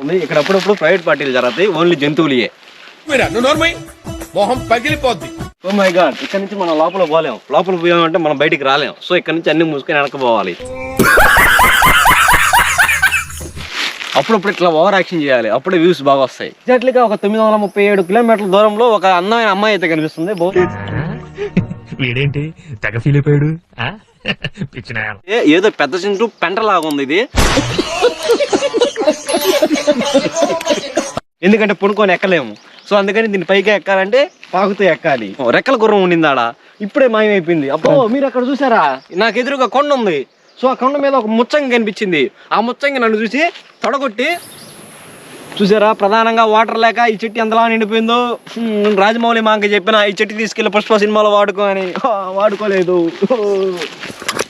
ఉంది. ఇక్కడ అప్పుడప్పుడు ప్రైవేట్ పార్టీలు జరుగుతాయి. ఓన్లీ నోర్మై? మొహం పగిలిపోద్ది. ఓ మై గాడ్ ఇక్కడ నుంచి మనం లోపల పోలేం. లోపల పోయామంటే మనం బయటికి రాలేం. సో ఇక్కడ నుంచి అన్ని మూసుకొని వెనక పోవాలి. అప్పుడప్పుడు ఇట్లా ఓవర్ యాక్షన్ చేయాలి. అప్పుడే వ్యూస్ బాగా వస్తాయి. ఎగ్జాక్ట్లీగా ఒక తొమ్మిది వందల ముప్పై ఏడు కిలోమీటర్ల దూరంలో ఒక అందమైన అమ్మాయి అయితే కనిపిస్తుంది. వీడేంటి? తెగ ఫీల్ అయిపోయాడు. ఏదో పెద్ద చింటూ పెంటలాగా ఉంది ఇది. ఎందుకంటే పునుకొని ఎక్కలేము. సో అందుకని దీని పైకి ఎక్కాలంటే పాకుతూ ఎక్కాలి. రెక్కల గుర్రం ఉండింది ఆడ ఇప్పుడే మాయమైపోయింది. అబ్బో మీరు అక్కడ చూసారా? నాకు ఎదురుగా కొండ ఉంది. సో ఆ కొండ మీద ఒక ముచ్చంగి కనిపించింది. ఆ ముచ్చంగి నన్ను చూసి తొడగొట్టి చూసారా ప్రధానంగా వాటర్ లేక ఈ చెట్టు ఎంతలా నిండిపోయిందో? రాజమౌళి మాంక చెప్పిన ఈ చెట్టు తీసుకెళ్ళి పుష్ప సినిమాలో వాడుకో అని. వాడుకోలేదు.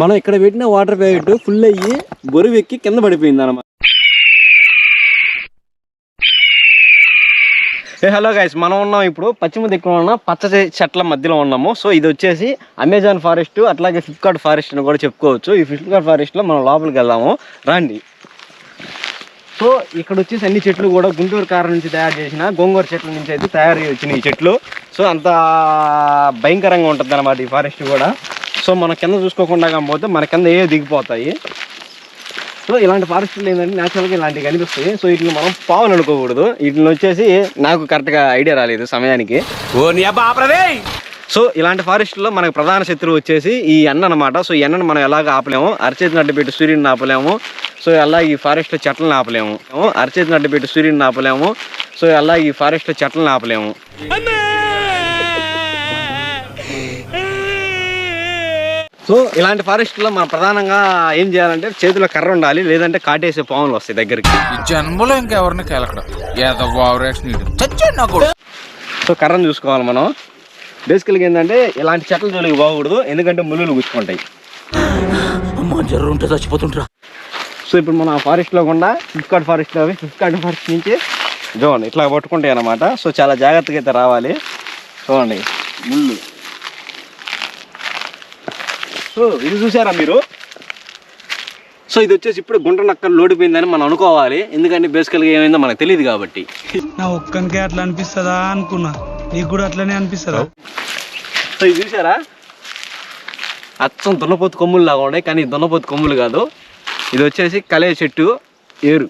మనం ఇక్కడ పెట్టిన వాటర్ ప్యాకెట్ ఫుల్ అయ్యి బొరువు ఎక్కి కింద పడిపోయింది అనమాట హలో గైస్ మనం ఉన్నాం ఇప్పుడు పశ్చిమ దిక్కున ఉన్న పచ్చ చెట్ల మధ్యలో ఉన్నాము. సో ఇది వచ్చేసి అమెజాన్ ఫారెస్ట్ అట్లాగే ఫ్లిప్కార్ట్ ఫారెస్ట్ అని కూడా చెప్పుకోవచ్చు. ఈ ఫ్లిప్కార్ట్ ఫారెస్ట్లో మనం లోపలికి వెళ్దాము. రండి. సో ఇక్కడ వచ్చేసి అన్ని చెట్లు కూడా గుంటూరు కారం నుంచి తయారు చేసిన గోంగూర చెట్ల నుంచి అయితే తయారు వచ్చిన ఈ చెట్లు. సో అంత భయంకరంగా ఉంటుంది అనమాట ఈ ఫారెస్ట్ కూడా. సో మన కింద చూసుకోకుండా పోతే మన కింద ఏ దిగిపోతాయి. సో ఇలాంటి ఫారెస్ట్లు ఏంటంటే న్యాచురల్గా ఇలాంటివి కనిపిస్తాయి. సో వీటిని మనం పావులు అనుకోకూడదు. వీటిని వచ్చేసి నాకు కరెక్ట్గా ఐడియా రాలేదు సమయానికి. సో ఇలాంటి ఫారెస్ట్లో మనకు ప్రధాన శత్రువు వచ్చేసి ఈ ఎండ అనమాట సో ఈ ఎండను మనం ఎలాగ ఆపలేము? అరచేతి నడ్డు పెట్టి సూర్యుడిని ఆపలేము. సో అలాగే ఈ ఫారెస్ట్లో చెట్లను ఆపలేము? అరచేతి నడ్డు పెట్టి సూర్యుడిని ఆపలేము. సో అలాగే ఈ ఫారెస్ట్లో చెట్లను ఆపలేము? సో ఇలాంటి ఫారెస్ట్లో మనం ప్రధానంగా ఏం చేయాలంటే చేతిలో కర్ర ఉండాలి లేదంటే కాటేసే పాములు వస్తాయి దగ్గరికి. జన్మలో ఇంకెవరిని కెలకడం? సో కర్రను చూసుకోవాలి మనం. బేసికల్గా ఏంటంటే ఇలాంటి చెట్ల జోలికి పోకూడదు ఎందుకంటే ముళ్ళులు గుచ్చుకుంటాయి. ఉంటే చచ్చిపోతుంటరా సో ఇప్పుడు మనం ఆ ఫారెస్ట్లో కూడా ఫ్లిప్కార్ట్ ఫారెస్ట్లో అవి ఫ్లిప్కార్ట్ ఫారెస్ట్ నుంచి చూడండి ఇట్లా పట్టుకుంటాయి అన్నమాట. సో చాలా జాగ్రత్తగా అయితే రావాలి. చూడండి ముళ్ళు. సో ఇది చూసారా మీరు? సో ఇది వచ్చేసి ఇప్పుడు గుంట నక్కలు లోడిపోయిందని మనం అనుకోవాలి. ఎందుకంటే బేసికల్గా ఏమైందో మనకు తెలియదు కాబట్టి. నా ఒక్కనికే అట్లా అనిపిస్తుందా అనుకున్నా. నీకు కూడా అట్లనే అనిపిస్తుందా? సో ఇది చూసారా అచ్చం దున్నపోతు కొమ్ములు లాగా ఉన్నాయి కానీ దున్నపోతు కొమ్ములు కాదు. ఇది వచ్చేసి కలే చెట్టు ఏరు.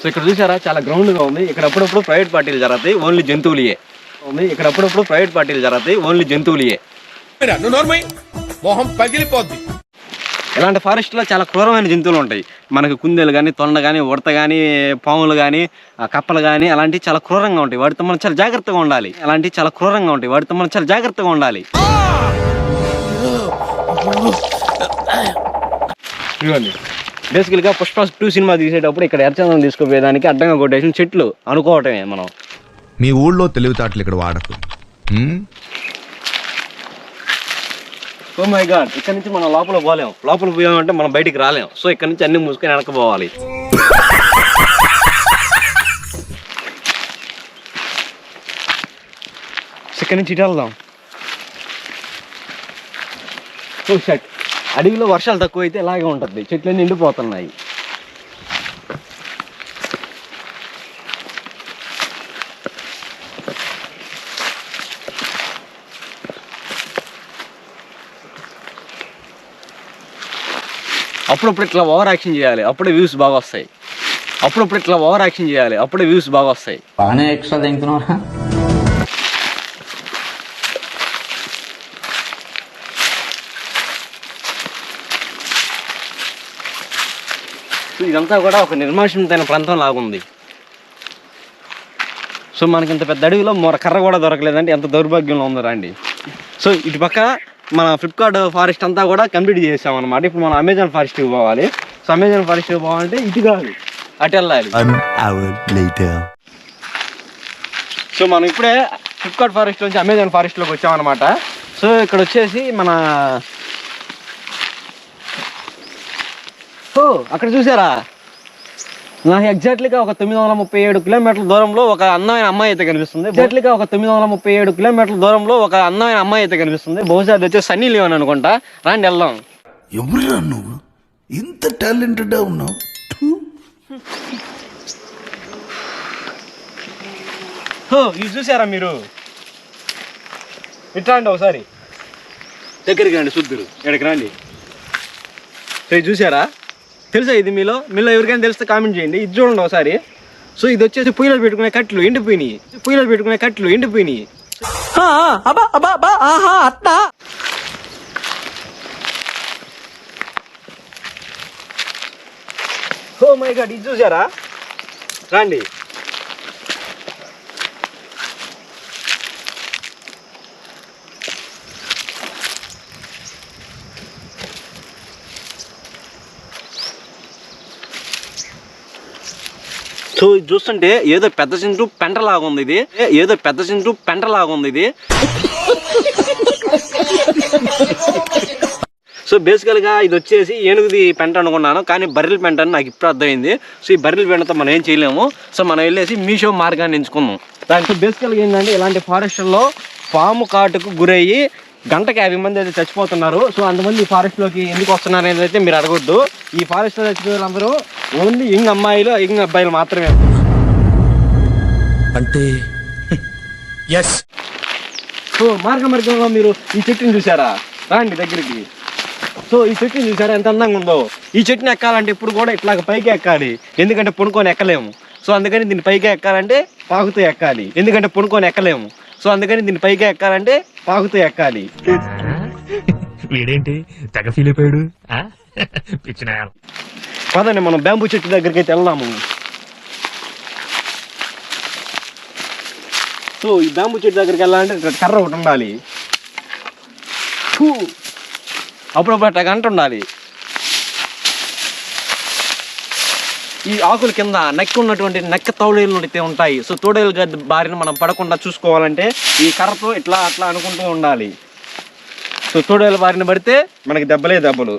సో ఇక్కడ చూసారా చాలా గ్రౌండ్గా ఉంది. ఇక్కడ అప్పుడప్పుడు ప్రైవేట్ పార్టీలు జరుగుతాయి. ఓన్లీ జంతువులయే. ఇక్కడ అప్పుడప్పుడు ప్రైవేట్ పార్టీలు జరుగుతాయి. ఓన్లీ నోర్మై? మొహం పగిలిపోద్ది. ఇలాంటి ఫారెస్ట్లో చాలా క్రూరమైన జంతువులు ఉంటాయి. మనకు కుందేలు కానీ తొండ కానీ ఉడత కానీ పాములు కానీ కప్పలు కానీ అలాంటివి చాలా క్రూరంగా ఉంటాయి. వాటితో మనం చాలా జాగ్రత్తగా ఉండాలి. అలాంటివి చాలా క్రూరంగా ఉంటాయి. వాటితో మనం చాలా జాగ్రత్తగా ఉండాలి. ఇవ్వండి. బేసికల్గా పుష్ప టూ సినిమా తీసేటప్పుడు ఇక్కడ ఎర్చందం తీసుకుపోయేదానికి అడ్డంగా కొట్టేసిన చెట్లు అనుకోవటమే మనం. మీ ఊళ్ళో తెలివితేటలు ఇక్కడ వాడకు. ఓ మై గాడ్ ఇక్కడ నుంచి మనం లోపల పోలేం. లోపల పోయామంటే మనం బయటికి రాలేం. సో ఇక్కడ నుంచి అన్ని మూసుకొని వెనకపోవాలి ఇక్కడ నుంచి ఇటు వెళ్దాం. Oh, సో షట్ అడవిలో వర్షాలు తక్కువ అయితే ఇలాగే ఉంటుంది. చెట్లు నిండిపోతున్నాయి. అప్పుడప్పుడు ఇట్లా ఓవర్ యాక్షన్ చేయాలి. అప్పుడే వ్యూస్ బాగా వస్తాయి. అప్పుడప్పుడు ఇట్లా ఓవర్ యాక్షన్ చేయాలి. అప్పుడే వ్యూస్ బాగా వస్తాయి. బాగానే ఎక్స్ట్రా తింటున్నారా ఇదంతా కూడా ఒక నిర్మానుషమైన ప్రాంతం లాగుంది. సో మనకి ఇంత పెద్ద అడవిలో మొర కర్ర కూడా దొరకలేదంటే ఎంత దౌర్భాగ్యంలో ఉందో రండి. సో ఇటు పక్క మన ఫ్లిప్కార్ట్ ఫారెస్ట్ అంతా కూడా కంప్లీట్ చేసామన్నమాట. ఇప్పుడు మనం అమెజాన్ ఫారెస్ట్కి పోవాలి. సో అమెజాన్ ఫారెస్ట్కి పోవాలంటే ఇటు కాదు అటు వెళ్ళాలి. సో మనం ఇప్పుడే ఫ్లిప్కార్ట్ ఫారెస్ట్ నుంచి అమెజాన్ ఫారెస్ట్లోకి వచ్చామన్నమాట. సో ఇక్కడ వచ్చేసి మన ఓ అక్కడ చూసారా? నాకు ఎగ్జాక్ట్లీగా ఒక తొమ్మిది వందల ముప్పై ఏడు కిలోమీటర్ల దూరంలో ఒక అందమైన అమ్మాయి అయితే కనిపిస్తుంది. ఎగ్జాక్ట్లీగా ఒక తొమ్మిది వందల ముప్పై ఏడు కిలోమీటర్ల దూరంలో ఒక అందమైన అమ్మాయి అయితే కనిపిస్తుంది. బహుశా అది వచ్చేసి సన్నీ లియోన్ అనుకుంటా. రాండి వెళ్దాం. ఎవరురా నువ్వు? ఇంత టాలెంటెడ్ ఉన్నావు. హో, ఇది చూసారా మీరు? ఇట్లా అండి ఒకసారి. దగ్గరికి రండి శుద్ధులు ఇక్కడికి రండి? చూసారా తెలుసా ఇది మీలో? మీలో ఎవరికైనా తెలిస్తే కామెంట్ చేయండి. ఇది చూడండి ఒకసారి. సో ఇది వచ్చేసి పొయ్యిలో పెట్టుకునే కట్లు ఎండిపోయినాయి. పొయ్యిలో పెట్టుకునే కట్లు ఎండిపోయినాయి. ఓ మై గాడ్ ఇది చూసారా? రండి. సో ఇది చూస్తుంటే ఏదో పెద్ద చింటు పెంట లాగా ఉంది ఇది. ఏదో పెద్ద చింటు పెంట లాగా ఉంది ఇది. సో బేసికల్గా ఇది వచ్చేసి ఏనుగుది పెంట అనుకున్నాను కానీ బర్రెల పెంట అని నాకు ఇప్పుడు అర్థమైంది. సో ఈ బర్రెల పెంటతో మనం ఏం చేయలేము. సో మనం వెళ్ళేసి మీషో మార్గాన్ని ఎంచుకుందాం. దాంట్లో బేసికల్గా ఏంటంటే ఇలాంటి ఫారెస్ట్లో పాము కాటుకు గురయ్యి గంటకి యాభై మంది అయితే చచ్చిపోతున్నారు. సో అంతమంది ఈ ఫారెస్ట్లోకి ఎందుకు వస్తున్నారు అనేది అయితే మీరు అడగొద్దు. ఈ ఫారెస్ట్లో చచ్చిపోయే వాళ్ళందరూ ఓన్లీ యంగ్ అమ్మాయిలు యంగ్ అబ్బాయిలు మాత్రమే. అంటే? ఎస్ సో మార్గ మార్గంలో మీరు ఈ చెట్టుని చూసారా రాండి దగ్గరికి. సో ఈ చెట్టుని చూసారా ఎంత అందంగా ఉందో. ఈ చెట్టుని ఎక్కాలంటే ఇప్పుడు కూడా ఇట్లాగ పైకి ఎక్కాలి. ఎందుకంటే పుణుకొని ఎక్కలేము. సో అందుకని దీన్ని పైకి ఎక్కాలంటే పాకుతూ ఎక్కాలి. ఎందుకంటే పుణుకొని ఎక్కలేము. సో అందుకని దీన్ని పైకి ఎక్కాలంటే పాకుతూ ఎక్కాలి? వీడేంటి? తెగ ఫీల్ అయిపోయాడు. ఆ? పిచ్చిన పదండి మనం బ్యాంబూ చెట్టు దగ్గరికి అయితే వెళ్దాము. సో ఈ బ్యాంబూ చెట్టు దగ్గరికి వెళ్ళాలంటే కర్ర ఒకటి ఉండాలి. అప్పుడప్పుడు అట్లా గంట ఉండాలి. ఈ ఆకుల కింద నెక్క ఉన్నటువంటి నెక్క తౌడేలు అయితే ఉంటాయి. సో తోడేలు గది బారిన మనం పడకుండా చూసుకోవాలంటే ఈ కర్రతో ఇట్లా అట్లా అనుకుంటూ ఉండాలి. సో తోడేలు బారిన పడితే మనకి దెబ్బలే దెబ్బలు.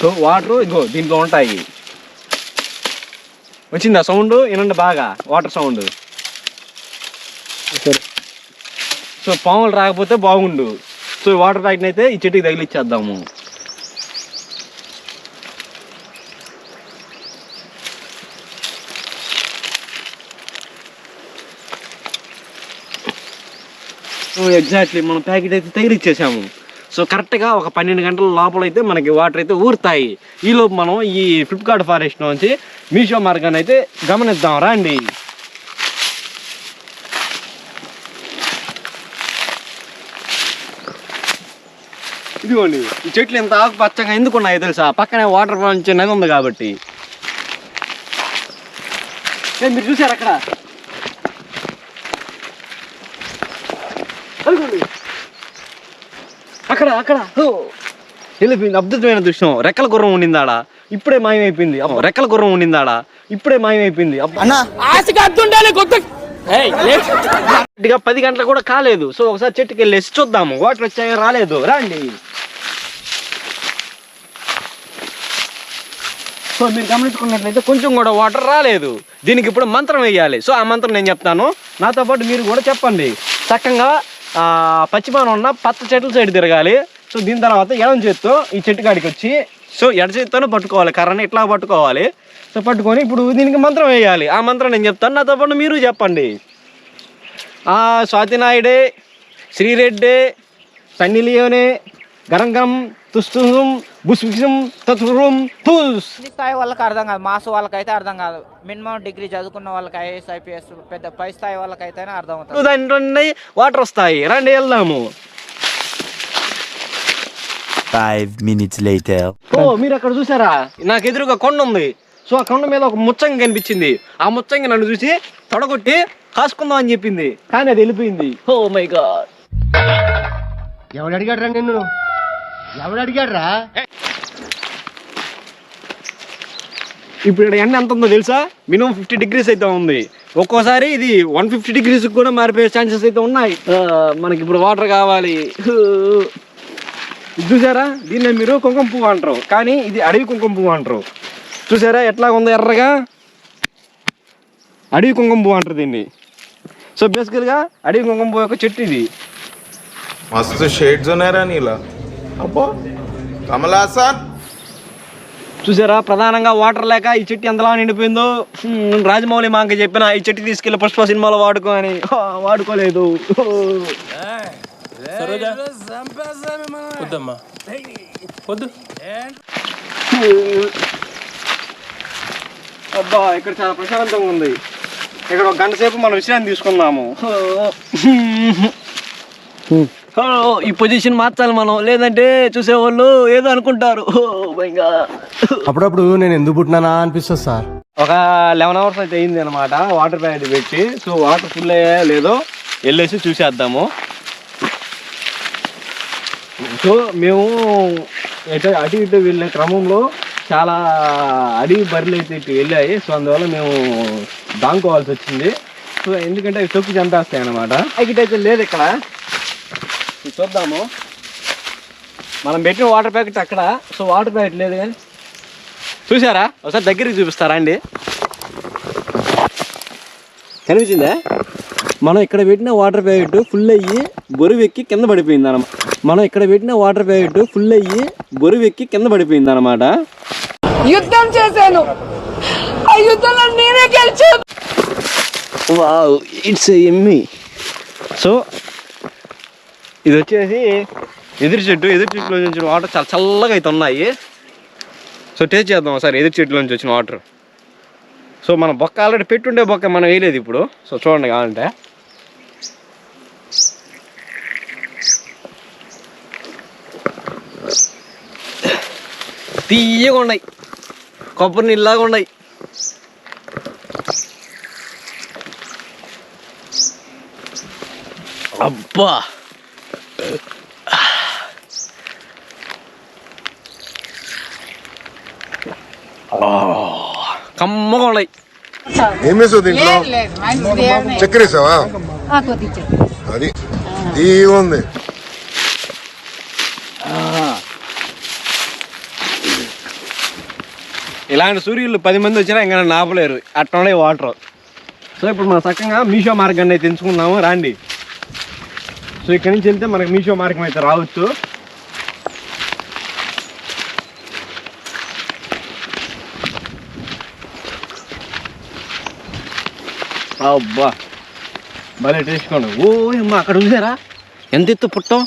సో వాటర్ ఇగో దీంట్లో ఉంటాయి. వచ్చిందా సౌండ్? వినండి బాగా వాటర్ సౌండ్. సో పాములు రాకపోతే బాగుండు. సో ఈ వాటర్ ప్యాకెట్ అయితే ఈ చెట్టుకి తగిలిచ్చేద్దాము. సో ఎగ్జాక్ట్లీ మనం ప్యాకెట్ అయితే తగిలిచ్చేసాము. సో కరెక్ట్గా ఒక పన్నెండు గంటల లోపల అయితే మనకి వాటర్ అయితే ఊరుతాయి. ఈలోపు మనం ఈ ఫ్లిప్కార్ట్ ఫారెస్ట్ నుంచి మీషో మార్గాన్ని అయితే గమనిద్దాం. రండి. ఇదిగోండి ఈ చెట్లు ఎంత ఆకుపచ్చగా ఎందుకు ఉన్నాయో తెలుసా? పక్కనే వాటర్ నుంచి నది ఉంది కాబట్టి. మీరు చూసారు అక్కడ అదిగోండి. అక్కడ వెళ్ళిపోయింది అద్భుతమైన దృశ్యం. రెక్కల గుర్రం ఉండిందాడా? ఇప్పుడే మాయమైపోయింది. అబ్బో, రెక్కల గుర్రం ఉండిందాడా? ఇప్పుడే మాయమైపోయింది. అన్నా. పది గంటలు కూడా కాలేదు. సో ఒకసారి చెట్టుకి వెళ్ళి వేసి చూద్దాము. వాటర్ వచ్చాయో రాలేదు. రండి. సో మీరు గమనించుకున్నట్లయితే కొంచెం కూడా వాటర్ రాలేదు. దీనికి ఇప్పుడు మంత్రం వేయాలి. సో ఆ మంత్రం నేను చెప్తాను. నాతో పాటు మీరు కూడా చెప్పండి. చక్కగా ఆ, ఉన్న పచ్చ చెట్ల సైడ్ తిరగాలి. సో దీని తర్వాత ఎడం చేత్తో ఈ చెట్టు కాడికి వచ్చి సో ఎడ చేత్తోనే పట్టుకోవాలి. కర్రని ఇట్లా పట్టుకోవాలి. సో పట్టుకొని ఇప్పుడు దీనికి మంత్రం వేయాలి. ఆ మంత్రం నేను చెప్తాను? నాతో పాటు మీరు చెప్పండి. ఆ స్వాతి శ్రీరెడ్డి సన్నీ లియోనే తుస్తుం బుస్బుసం తతురుం తుస్. కింది స్థాయి వాళ్ళకి అర్థం కాదు. మాస్ వాళ్ళకైతే అర్థం కాదు. మినిమం డిగ్రీ చదువుకున్న వాళ్ళకి ఐఏఎస్ ఐపీఎస్ పెద్ద పై స్థాయి వాళ్ళకైతేనే అర్థం అవుతుంది దాంట్లో వాటర్ వస్తాయి. రండి వెళ్దాము. Five minutes later. ఓ మీరు అక్కడ చూసారా? నాకు ఎదురుగా కొండ ఉంది. సో ఆ కొండ మీద ఒక ముచ్చంగి కనిపించింది. ఆ ముచ్చంగి నన్ను చూసి తొడగొట్టి కాసుకుందాం అని చెప్పింది. కానీ అది వెళ్ళిపోయింది. Oh my God. ఎవడు అడిగాడు రా నిన్ను? ఎవడు అడిగాడు రా ఇప్పుడు ఇక్కడ ఎండ ఎంత ఉందో తెలుసా మినిమం ఫిఫ్టీ డిగ్రీస్ అయితే ఉంది ఒక్కోసారి ఇది వన్ ఫిఫ్టీ డిగ్రీస్ కూడా మారిపోయే ఛాన్సెస్ అయితే ఉన్నాయి ఆ, మనకి ఇప్పుడు వాటర్ కావాలి ఇది చూసారా దీన్నే మీరు కుంకుమ పువ్వు అంటారు కానీ ఇది అడవి కుంకుమ పువ్వు అంటారు చూసారా ఎట్లా ఉందో ఎర్రగా అడవి కుంకుమ పువ్వు అంటారు దీన్ని సో బేసికల్గా అడవి కుంకుమ పువ్వు యొక్క చెట్టు ఇది मस्त शेड्स ఉన్నాయరా నీలా అబ్బో కమల్ హాసన్ చూసారా ప్రధానంగా వాటర్ లేక ఈ చెట్టు ఎంతలా నిండిపోయిందో? రాజమౌళి మాంక చెప్పిన ఈ చెట్టు తీసుకెళ్ళి పుష్ప సినిమాలో వాడుకో అని. వాడుకోలేదు. వద్దమ్మా. వద్దు. అబ్బా ఇక్కడ చాలా ప్రశాంతంగా ఉంది. ఇక్కడ ఒక గంట సేపు మనం విశ్రాంతి తీసుకుందాము. ఈ పొజిషన్ మార్చాలి మనం. లేదంటే చూసేవాళ్ళు ఏదో అనుకుంటారు. అప్పుడప్పుడు నేను ఎందుకు పుట్టినానా అనిపిస్తుంది సార్. ఒక లెవెన్ అవర్స్ అయితే అయింది అనమాట వాటర్ ప్యాకెట్ పెట్టి సో వాటర్ ఫుల్ అయ్యా లేదో వెళ్ళేసి చూసేద్దాము. సో మేము అటు ఇటు వెళ్ళే క్రమంలో చాలా అడవి బర్రెలు అయితే ఇటు వెళ్ళాయి. సో అందువల్ల మేము దాంకోవాల్సి వచ్చింది. సో ఎందుకంటే అవి తొక్కి చంపేస్తాయి అనమాట అయితే లేదు ఇక్కడ. చూద్దాము. మనం పెట్టిన వాటర్ ప్యాకెట్ అక్కడ సో వాటర్ ప్యాకెట్ లేదు కానీ. చూసారా ఒకసారి దగ్గరికి చూపిస్తారా అండి కనిపించిందా? మనం ఇక్కడ పెట్టిన వాటర్ ప్యాకెట్ ఫుల్ అయ్యి బొరువెక్కి కింద పడిపోయింది అనమాట మనం ఇక్కడ పెట్టిన వాటర్ ప్యాకెట్ ఫుల్ అయ్యి బొరువెక్కి కింద పడిపోయింది అనమాట యుద్ధం చేశాను. ఆ యుద్ధంలో నేనే గెలిచాను. వావ్ ఇట్స్ ఎమ్మి సో ఇది వచ్చేసి ఎదురు చెట్టు ఎదురు చెట్టులో నుంచి వాటర్ చాలా చల్లగా అయితే ఉన్నాయి. సో టేస్ట్ చేద్దాం ఒకసారి ఎదురు చెట్టులో నుంచి వచ్చిన వాటర్. సో మన బొక్క ఆల్రెడీ పెట్టుండే బొక్క మనం వేయలేదు ఇప్పుడు. సో చూడండి కావాలంటే. తీయగా ఉన్నాయి. కొబ్బరి నీళ్ళలాగా ఉన్నాయి. అబ్బా! కమ్మగా ఉన్నాయి దీంట్లో? చక్కెర వేసావా అది ఉంది ఇలాంటి సూర్యులు పది మంది వచ్చినా ఇంకా నన్ను ఆపలేరు అట్లా వాటర్. సో ఇప్పుడు మనం చక్కగా మీషో మార్గాన్ని అయితే ఎంచుకుందాము. రాండి. సో ఇక్కడి నుంచి వెళ్తే మనకి మీషో మార్గం అయితే రావచ్చు. అబ్బా. భలే టేసుకోండి ఓ అమ్మ అక్కడ చూసారా? ఎంత ఎత్తు పుట్టం?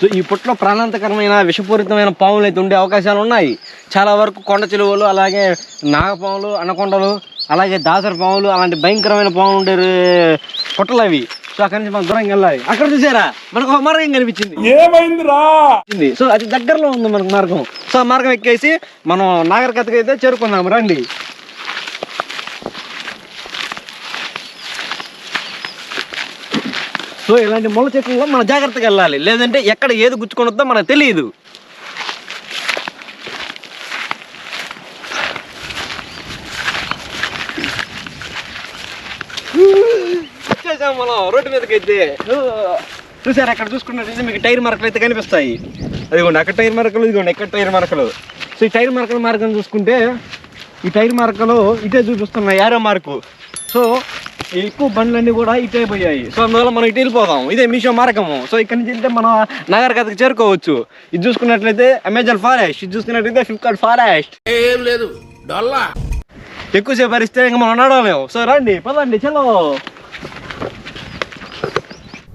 సో ఈ పుట్టలో ప్రాణాంతకరమైన విషపూరితమైన పాములు అయితే ఉండే అవకాశాలు ఉన్నాయి. చాలా వరకు కొండ చిలువలు అలాగే నాగపాములు అనకొండలు అలాగే దాసర పాములు అలాంటి భయంకరమైన పాములు ఉండే పుట్టలు అవి. సో అక్కడి నుంచి మనం దూరంగా వెళ్ళాలి. అక్కడ చూసారా? మనకు ఒక మార్గం కనిపించింది. ఏమైందిరా? సో అది దగ్గరలో ఉంది మనకు మార్గం. సో ఆ మార్గం ఎక్కేసి మనం నాగరికతకి అయితే చేరుకుందాం రండి. సో ఇలాంటి ముళ్ళ చెట్లలో మనం జాగ్రత్తగా వెళ్ళాలి. లేదంటే ఎక్కడ ఏది గుచ్చుకొని వద్దో మనకు తెలియదు. మనం రోడ్డు మీదకి అయితే చూసారు అక్కడ చూసుకున్నట్టయితే మీకు టైర్ మరకలు అయితే కనిపిస్తాయి. అదిగోండి అక్కడ టైర్ మరకలు ఇదిగోండి ఎక్కడ టైర్ మరకలు. సో ఈ టైర్ మరకల మార్గం చూసుకుంటే ఈ టైర్ మరకలు ఇటే చూపిస్తున్నాయి యారో మార్కు. సో ఈ ఎక్కువ బండ్లన్నీ కూడా ఇటే పోయాయి. సో అందువల్ల మనం ఇటు వెళ్ళిపోదాం. ఇదే మీషో మార్గము. సో ఇక్కడ నుంచి వెళ్తే మనం నగరకథకు చేరుకోవచ్చు. ఇది చూసుకున్నట్లయితే అమెజాన్ ఫారెస్ట్ ఇది చూసుకున్నట్లయితే ఫ్లిప్కార్ట్ ఫారెస్ట్ ఏం లేదు ఎక్కువసేపు భరిస్తే ఇంకా మనం నడవలేము. సో రండి పదండి చలో.